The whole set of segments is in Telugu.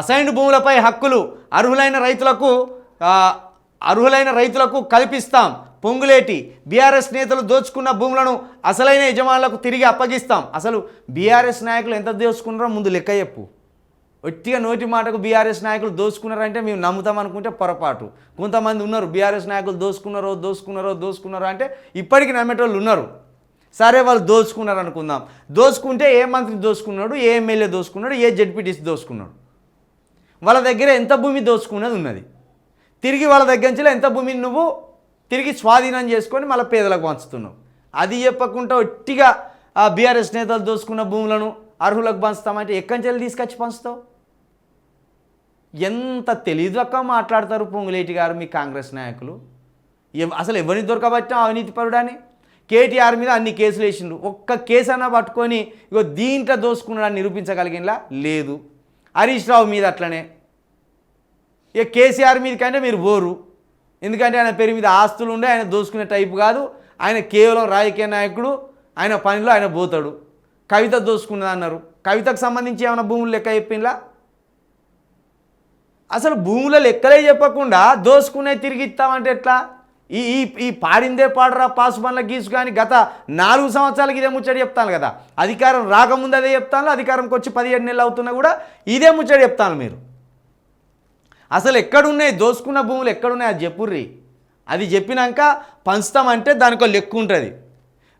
అసైన్డ్ భూములపై హక్కులు అర్హులైన రైతులకు అర్హులైన రైతులకు కల్పిస్తాం. పొంగులేటి బీఆర్ఎస్ నేతలు దోచుకున్న భూములను అసలైన యజమానులకు తిరిగి అప్పగిస్తాం. అసలు బీఆర్ఎస్ నాయకులు ఎంత దోచుకున్నారో ముందు లెక్క చెప్పు. ఒట్టిగా నోటి మాటకు బీఆర్ఎస్ నాయకులు దోచుకున్నారంటే మేము నమ్ముతాం అనుకుంటే పొరపాటు. కొంతమంది ఉన్నారు బీఆర్ఎస్ నాయకులు దోసుకున్నారో దోసుకున్నారో దోసుకున్నారో అంటే ఇప్పటికీ నమ్మేటోళ్ళు ఉన్నారు. సరే వాళ్ళు దోచుకున్నారు అనుకుందాం దోచుకుంటే ఏ మంత్రి దోచుకున్నాడు ఏ ఎమ్మెల్యే దోచుకున్నాడు ఏ జడ్పీటీసీ దోచుకున్నాడు? వాళ్ళ దగ్గర ఎంత భూమి దోచుకున్నది ఉన్నది. తిరిగి వాళ్ళ దగ్గర నుంచి ఎంత భూమిని నువ్వు తిరిగి స్వాధీనం చేసుకొని మళ్ళీ పేదలకు పంచుతున్నావు. అది చెప్పకుండా ఒట్టిగా ఆ బీఆర్ఎస్ నేతలు దోచుకున్న భూములను అర్హులకు పంచుతామంటే ఎక్కడి నుంచి వెళ్ళి తీసుకొచ్చి పంచుతావు? ఎంత తెలియదక్క మాట్లాడతారు పొంగులేటి గారు మీ కాంగ్రెస్ నాయకులు. అసలు ఎవరిని దొరకబట్టినా అవినీతి పరుడని? కేటీఆర్ మీద అన్ని కేసులు వేసిండ్రు. ఒక్క కేసు అన్నా పట్టుకొని ఇగో దీంట్లో దోసుకున్నాడని నిరూపించగలిగినలా లేదు. హరీష్ రావు మీద అట్లనే. ఇక కేసీఆర్ మీద కంటే మీరు పోరు ఎందుకంటే ఆయన పేరు మీద ఆస్తులు ఉండే ఆయన దోసుకునే టైపు కాదు. ఆయన కేవలం రాజకీయ నాయకుడు ఆయన పనిలో ఆయన పోతాడు. కవిత దోసుకున్నది అన్నారు. కవితకు సంబంధించి ఏమైనా భూములు లెక్క చెప్పిండ్లా? అసలు భూముల లెక్కలే చెప్పకుండా దోసుకునే తిరిగి ఇస్తామంటే ఎట్లా? ఈ ఈ ఈ పాడిందే పాడరా పాసు పనుల గీసు కానీ గత నాలుగు సంవత్సరాలకి ఇదే ముచ్చడి చెప్తాను కదా. అధికారం రాకముందు అదే చెప్తాను అధికారంకి వచ్చి పదిహేడు నెలలు అవుతున్నా కూడా ఇదే ముచ్చడి చెప్తాను మీరు. అసలు ఎక్కడున్నాయి? దోసుకున్న భూములు ఎక్కడున్నాయి? అది చెప్పుర్రి. అది చెప్పినాక పంచుతామంటే దానికి ఒక లెక్క ఉంటుంది.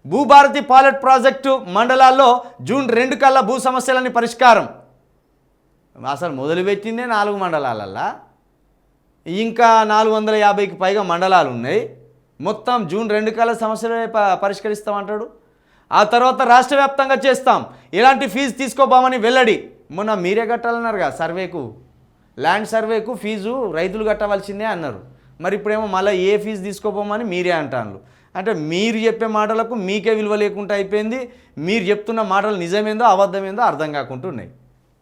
భూభారతి పాలెట్ ప్రాజెక్టు మండలాల్లో జూన్ రెండు కల్లా భూ సమస్యలని పరిష్కారం. అసలు మొదలుపెట్టిందే నాలుగు మండలాలల్లా. ఇంకా నాలుగు వందల యాభైకి పైగా మండలాలు ఉన్నాయి. మొత్తం జూన్ రెండు కాల సమస్యలు ప- పరిష్కరిస్తామంటాడు. ఆ తర్వాత రాష్ట్ర వ్యాప్తంగా చేస్తాం. ఎలాంటి ఫీజు తీసుకోబోమని వెల్లడి. మొన్న మీరే కట్టాలన్నారుగా సర్వేకు. ల్యాండ్ సర్వేకు ఫీజు రైతులు కట్టవలసిందే అన్నారు. మరి ఇప్పుడేమో మళ్ళీ ఏ ఫీజు తీసుకోపోమని మీరే అంటాను అంటే మీరు చెప్పే మాటలకు మీకే విలువ లేకుండా అయిపోయింది. మీరు చెప్తున్న మాటలు నిజమేందో అబద్ధమేందో అర్థం కాకుండా ఉన్నాయి.